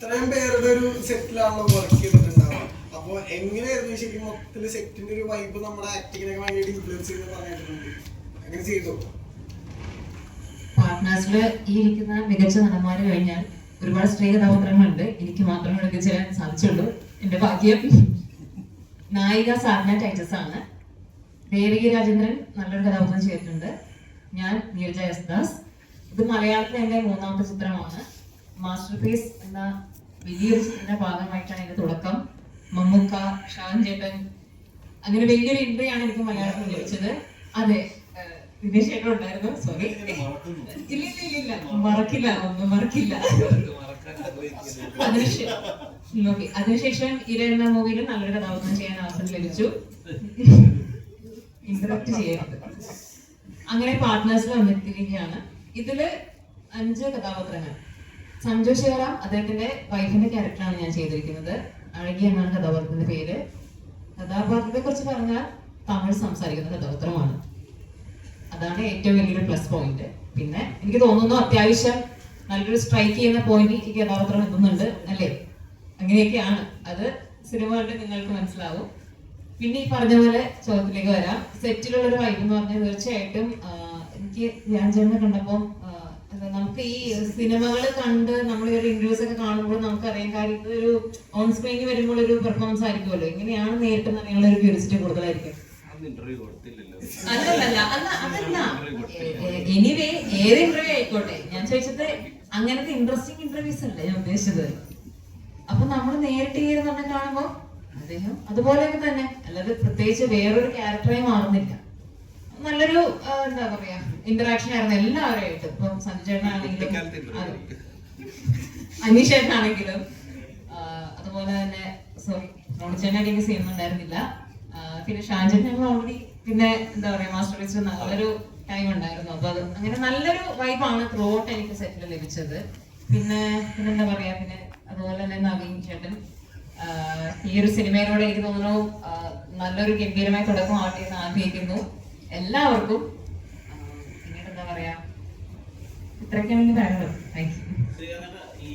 ഇത്രയും പേരുടെ ഒരു സെറ്റിലാണല്ലോ വർക്ക് ചെയ്തിട്ടുണ്ടാവുക. അപ്പൊ എങ്ങനെയായിരുന്നു ശരിക്കും മൊത്തത്തിൽ സെറ്റിന്റെ ഒരു വൈബ് നമ്മുടെ ആക്ടിങ്ങിനൊക്കെ വേണ്ടി ഇൻഫ്ലുവൻസ് ചെയ്ത് പറഞ്ഞിട്ടുണ്ട്? അങ്ങനെ ചെയ്തു? പാർട്ട്നേഴ്സിൽ ഈ ഇരിക്കുന്ന മികച്ച നടന്മാര് കഴിഞ്ഞാൽ ഒരുപാട് സ്ത്രീ കഥാപാത്രങ്ങളുണ്ട് എനിക്ക് മാത്രമേ എടുത്തു ചെയ്യാൻ സാധിച്ചുള്ളൂ. എന്റെ ഭാഗ്യം നായിക സാധന ടൈറ്റസ് ആണ്. ദേവിക രാജേന്ദ്രൻ നല്ലൊരു കഥാപാത്രം ചെയ്തിട്ടുണ്ട്. ഞാൻ നീരജ യസ്ദാസ്. ഇത് മലയാളത്തിലെ എന്റെ മൂന്നാമത്തെ ചിത്രമാണ്. മാസ്റ്റർ പീസ് എന്ന വലിയൊരു ചിത്രത്തിന്റെ ഭാഗമായിട്ടാണ് ഇതിന്റെ തുടക്കം. മമ്മൂക്ക ഷാൻ ചേട്ടൻ. അങ്ങനെ വലിയൊരു എൻട്രി ആണ് എനിക്ക് മലയാളത്തിൽ ലഭിച്ചത്. അതെ ഉണ്ടായിരുന്നു. സോറി ഇല്ല ഇല്ല ഇല്ല മറക്കില്ല ഒന്നും മറക്കില്ല. അതിനുശേഷം ഇര എന്ന മൂവിയിൽ നല്ലൊരു കഥാപാത്രം ചെയ്യാൻ അവസരം ലഭിച്ചു. ഇന്ററാക്ട് ചെയ്യരുത്. അങ്ങനെ പാർട്ട്നേഴ്സിൽ വന്നിരിക്കുകയാണ്. ഇതിൽ അഞ്ച് കഥാപാത്രങ്ങൾ. സഞ്ജു ശിവറാം അദ്ദേഹത്തിന്റെ വൈഫിന്റെ ക്യാരക്ടറാണ് ഞാൻ ചെയ്തിരിക്കുന്നത്. അഴകി എന്നാണ് കഥാപാത്രത്തിന്റെ പേര്. കഥാപാത്രത്തെ കുറിച്ച് പറഞ്ഞാൽ തമിഴ് സംസാരിക്കുന്ന കഥാപാത്രമാണ്. അതാണ് ഏറ്റവും വലിയൊരു പ്ലസ് പോയിന്റ് പിന്നെ എനിക്ക് തോന്നുന്നു അത്യാവശ്യം നല്ലൊരു സ്ട്രൈക്ക് ചെയ്യുന്ന പോയിന്റ് ഈ കഥാപാത്രം എത്തുന്നുണ്ട് അല്ലേ? അങ്ങനെയൊക്കെയാണ്. അത് സിനിമ നിങ്ങൾക്ക് മനസ്സിലാവും. പിന്നെ ഈ പറഞ്ഞ പോലെ ചോദ്യത്തിലേക്ക് വരാം. സെറ്റിലുള്ള ഒരു വൈബ് എന്ന് പറഞ്ഞാൽ തീർച്ചയായിട്ടും എനിക്ക് ഞാൻ ചെന്ന് കണ്ടപ്പോൾ നമുക്ക് ഈ സിനിമകൾ കണ്ട് നമ്മൾ ഒരു ഇന്റർവ്യൂസ് ഒക്കെ കാണുമ്പോൾ അറിയാൻ കാര്യം ഒരു ഓൺ സ്ക്രീനിൽ വരുമ്പോൾ ഒരു പെർഫോമൻസ് ആയിരിക്കുമല്ലോ. എങ്ങനെയാണ് നേരിട്ട് അറിയാനുള്ള ഒരു ക്യൂരിസിറ്റി കൂടുതലായിരിക്കും? അല്ലല്ല അല്ല അതല്ല. എനിവേ ഏത് ഇന്റർവ്യൂ ആയിക്കോട്ടെ? ഞാൻ ചോദിച്ചത് അങ്ങനത്തെ ഇൻട്രസ്റ്റിംഗ് ഇന്റർവ്യൂസ് അല്ലേ ഞാൻ ഉദ്ദേശിച്ചത്? അപ്പൊ നമ്മൾ നേരിട്ട് ഈ തന്നെ കാണുമ്പോ അദ്ദേഹം അതുപോലെയൊക്കെ തന്നെ അല്ലാതെ പ്രത്യേകിച്ച് വേറൊരു ക്യാരക്ടറായി മാറുന്നില്ല. നല്ലൊരു എന്താ പറയാ ഇന്ററാക്ഷൻ ആയിരുന്നു എല്ലാവരുമായിട്ടും. ഇപ്പം സഞ്ജയനാണെങ്കിലും. അനീഷേട്ടനാണെങ്കിലും അതുപോലെ തന്നെ സോറി റോണിച്ചേട്ടനായിട്ട് എനിക്ക് സീൻ ഉണ്ടായിരുന്നില്ല. പിന്നെ ഷാജൻ ഞങ്ങൾ ഓൾറെഡി പിന്നെ എന്താ പറയാ മാസ്റ്റർ വെച്ച് നല്ലൊരു ടൈം ഉണ്ടായിരുന്നു. അപ്പൊ അത് അങ്ങനെ നല്ലൊരു വൈബാണ് ത്രൂ ഔട്ട് എനിക്ക് സെറ്റിൽ ലഭിച്ചത്. പിന്നെ പിന്നെന്താ പറയാ പിന്നെ അതുപോലെ തന്നെ നവീൻ ചേട്ടൻ. ഈ ഒരു സിനിമയിലൂടെ എനിക്ക് തോന്നുന്നു നല്ലൊരു ഗംഭീരമായ തുടക്കം എന്ന് ആഗ്രഹിക്കുന്നു. എല്ലാവർക്കും പിന്നീട് എന്താ പറയാ? ഇത്രയൊക്കെയാണ് എനിക്ക് പറയാനുള്ളത്. Thank you